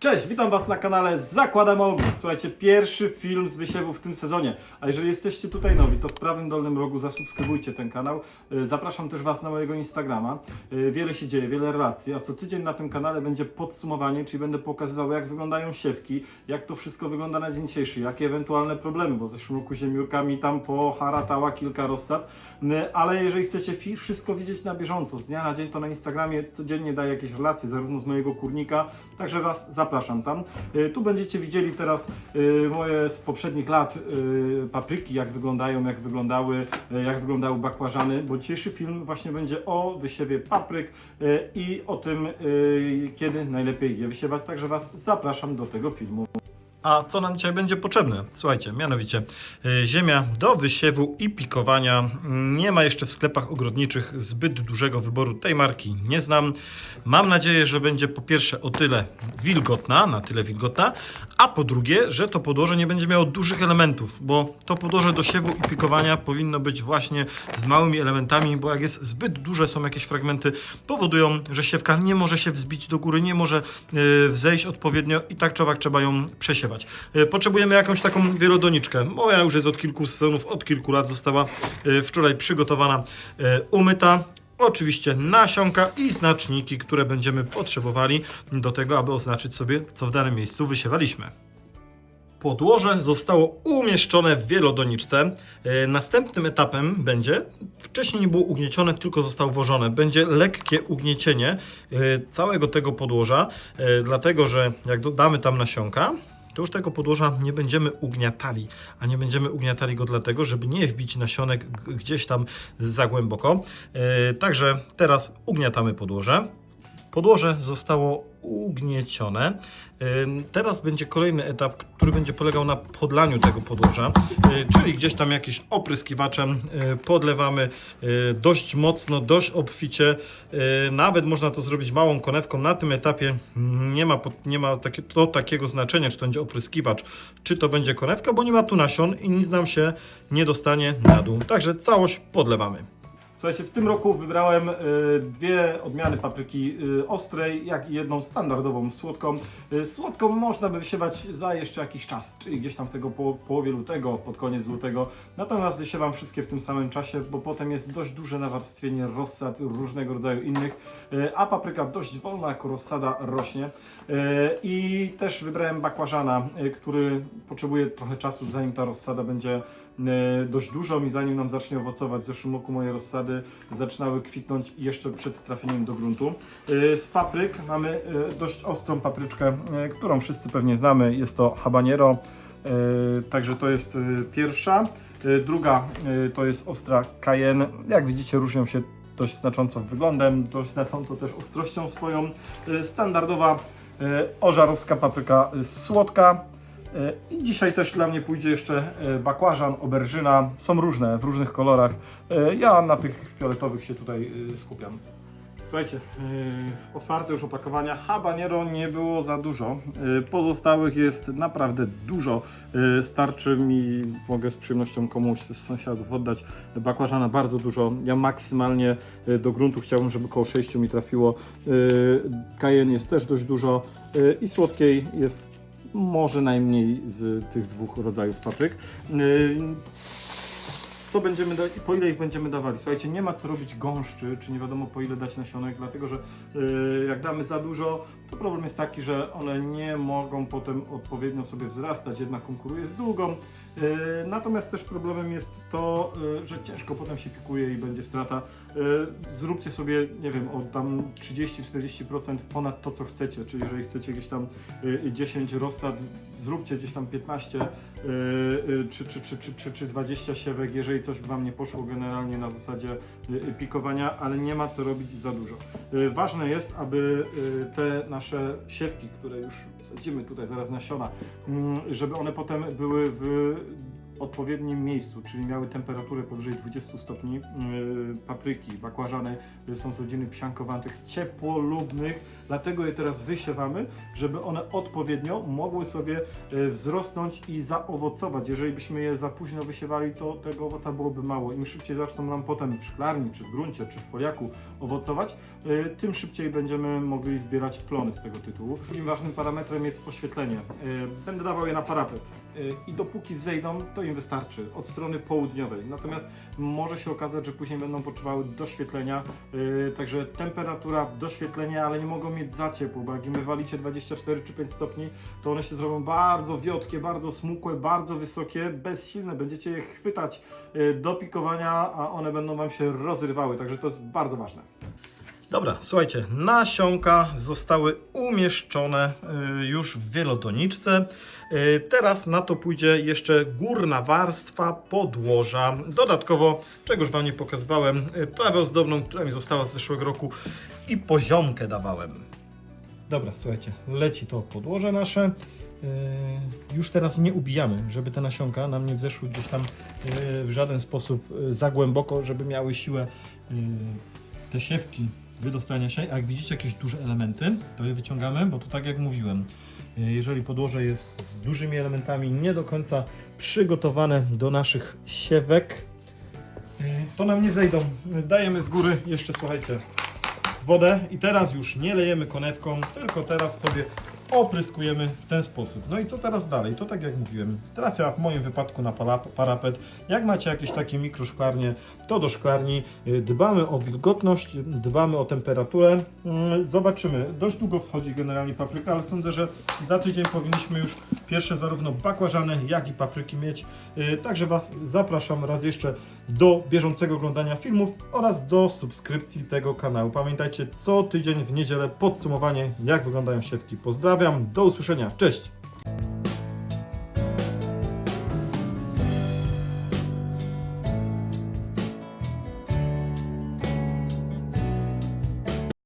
Cześć, witam Was na kanale Zakładam Ogień. Słuchajcie, pierwszy film z wysiewu w tym sezonie. A jeżeli jesteście tutaj nowi, to w prawym dolnym rogu zasubskrybujcie ten kanał. Y, Zapraszam też Was na mojego Instagrama. Y, Wiele się dzieje, wiele relacji, a co tydzień na tym kanale będzie podsumowanie, czyli będę pokazywał jak wyglądają siewki, jak to wszystko wygląda na dzień dzisiejszy, jakie ewentualne problemy, bo w zeszłym roku ziemiórkami tam poharatała kilka rozsad. Y, Ale jeżeli chcecie wszystko widzieć na bieżąco, z dnia na dzień, to na Instagramie codziennie daję jakieś relacje, zarówno z mojego kurnika, także Was zapraszam tam. Y, Tu będziecie widzieli teraz y, moje z poprzednich lat y, papryki, jak wyglądają, jak wyglądały, jak wyglądały bakłażany, bo dzisiejszy film właśnie będzie o wysiewie papryk i o tym, kiedy najlepiej je wysiewać, także Was zapraszam do tego filmu. A co nam dzisiaj będzie potrzebne? Słuchajcie, mianowicie y, ziemia do wysiewu i pikowania. Nie ma jeszcze w sklepach ogrodniczych zbyt dużego wyboru tej marki. Nie znam. Mam nadzieję, że będzie po pierwsze o tyle wilgotna, na tyle wilgotna, a po drugie, że to podłoże nie będzie miało dużych elementów, bo to podłoże do siewu i pikowania powinno być właśnie z małymi elementami, bo jak jest zbyt duże są jakieś fragmenty, powodują, że siewka nie może się wzbić do góry, nie może y, wzejść odpowiednio i tak czy owak trzeba ją przesiewać. Y, Potrzebujemy jakąś taką wielodoniczkę. Moja już jest od kilku sezonów, od kilku lat została y, wczoraj przygotowana, y, umyta. Oczywiście nasionka i znaczniki, które będziemy potrzebowali do tego, aby oznaczyć sobie, co w danym miejscu wysiewaliśmy. Podłoże zostało umieszczone w wielodoniczce. E, Następnym etapem będzie, wcześniej nie było ugniecione, tylko zostało włożone. Będzie lekkie ugniecienie e, całego tego podłoża, e, dlatego że jak dodamy tam nasionka, to już tego podłoża nie będziemy ugniatali, a nie będziemy ugniatali go dlatego, żeby nie wbić nasionek gdzieś tam za głęboko. E, Także teraz ugniatamy podłoże. Podłoże zostało ugniecione. Teraz będzie kolejny etap, który będzie polegał na podlaniu tego podłoża, y, czyli gdzieś tam jakimś opryskiwaczem y, podlewamy y, dość mocno, dość obficie. Nawet można to zrobić małą konewką. Na tym etapie nie ma, nie ma takie, to takiego znaczenia, czy to będzie opryskiwacz, czy to będzie konewka, bo nie ma tu nasion i nic nam się nie dostanie na dół. Także całość podlewamy. Słuchajcie, w tym roku wybrałem y, dwie odmiany papryki y, ostrej, jak i jedną standardową słodką. Y, słodką można by wysiewać za jeszcze jakiś czas, czyli gdzieś tam w, tego po, w połowie lutego, pod koniec lutego. Natomiast wysiewam wszystkie w tym samym czasie, bo potem jest dość duże nawarstwienie rossad różnego rodzaju innych, a papryka dość wolna jako rozsada rośnie. I też wybrałem bakłażana, który potrzebuje trochę czasu, zanim ta rozsada będzie e, dość dużo i zanim nam zacznie owocować. W zeszłym roku moje rozsady zaczynały kwitnąć jeszcze przed trafieniem do gruntu. E, Z papryk mamy e, dość ostrą papryczkę, e, którą wszyscy pewnie znamy. Jest to habanero, e, także to jest e, pierwsza. E, Druga e, to jest ostra cayenne. Jak widzicie różnią się dość znacząco wyglądem, dość znacząco też ostrością swoją. E, Standardowa e, ożarowska papryka e, słodka. E, I dzisiaj też dla mnie pójdzie jeszcze e, bakłażan, oberżyna. Są różne, w różnych kolorach. E, Ja na tych fioletowych się tutaj skupiam. Słuchajcie, otwarte już opakowania. Habanero nie było za dużo. Pozostałych jest naprawdę dużo. Starczy mi, mogę z przyjemnością komuś z sąsiadów oddać bakłażana bardzo dużo. Ja maksymalnie do gruntu chciałbym, żeby koło 6 mi trafiło. Cayenne jest też dość dużo i słodkiej jest może najmniej z tych dwóch rodzajów papryk. Yy, Co będziemy da- po ile ich będziemy dawali? Słuchajcie, nie ma co robić gąszczy, czy nie wiadomo po ile dać nasionek, dlatego że yy, jak damy za dużo, to problem jest taki, że one nie mogą potem odpowiednio sobie wzrastać, jedna konkuruje z drugą. Yy, Natomiast też problemem jest to, yy, że ciężko potem się pikuje i będzie strata. Yy, Zróbcie sobie, nie wiem, o tam 30-40% ponad to, co chcecie, czyli jeżeli chcecie gdzieś tam y, 10 rozsad, zróbcie gdzieś tam 15 y, y, czy, czy, czy, czy, czy, czy 20 siewek, jeżeli coś Wam nie poszło generalnie na zasadzie pikowania, ale nie ma co robić za dużo. Ważne jest, aby te nasze siewki, które już sadzimy tutaj zaraz nasiona, mm, żeby one potem były w uh, odpowiednim miejscu, czyli miały temperaturę powyżej 20 stopni. Yy, papryki, bakłażany yy, są z rodziny psiankowatych, ciepłolubnych, dlatego je teraz wysiewamy, żeby one odpowiednio mogły sobie yy, wzrosnąć i zaowocować. Jeżeli byśmy je za późno wysiewali, to tego owoca byłoby mało. Im szybciej zaczną nam potem w szklarni, czy w gruncie, czy w foliaku owocować, tym szybciej będziemy mogli zbierać plony z tego tytułu. Drugim ważnym parametrem jest oświetlenie. Będę dawał je na parapet i dopóki wzejdą, to im wystarczy od strony południowej. Natomiast może się okazać, że później będą potrzebowały doświetlenia, yy, także temperatura, doświetlenie, ale nie mogą mieć za ciepło, bo jak im wywalicie 24 czy 5 stopni, to one się zrobią bardzo wiotkie, bardzo smukłe, bardzo wysokie, bezsilne. Będziecie je chwytać yy, do pikowania, a one będą Wam się rozrywały, także to jest bardzo ważne. Dobra, słuchajcie, nasionka zostały umieszczone y, już w wielodoniczce. Y, Teraz na to pójdzie jeszcze górna warstwa podłoża. Dodatkowo, czegoż Wam nie pokazywałem, y, trawę ozdobną, która mi została z zeszłego roku i poziomkę dawałem. Dobra, słuchajcie, leci to podłoże nasze. Już teraz nie ubijamy, żeby te nasionka nam nie wzeszły gdzieś tam w żaden sposób za głęboko, żeby miały siłę te siewki wydostania się. A jak widzicie jakieś duże elementy, to je wyciągamy, bo to tak jak mówiłem, yy, jeżeli podłoże jest z dużymi elementami, nie do końca przygotowane do naszych siewek, yy, to nam nie zejdą. Dajemy z góry jeszcze, słuchajcie, wodę i teraz już nie lejemy konewką, tylko teraz sobie opryskujemy w ten sposób. No i co teraz dalej? To tak jak mówiłem, trafia w moim wypadku na parapet. Jak macie jakieś takie mikroszklarnie, to do szklarni. Y, Dbamy o wilgotność, dbamy o temperaturę. Mm, Zobaczymy. Dość długo wschodzi generalnie papryka, ale sądzę, że za tydzień powinniśmy już pierwsze zarówno bakłażany, jak i papryki mieć. Y, Także Was zapraszam raz jeszcze do bieżącego oglądania filmów oraz do subskrypcji tego kanału. Pamiętajcie, co tydzień w niedzielę podsumowanie, jak wyglądają siewki. Pozdrawiam, do usłyszenia, cześć!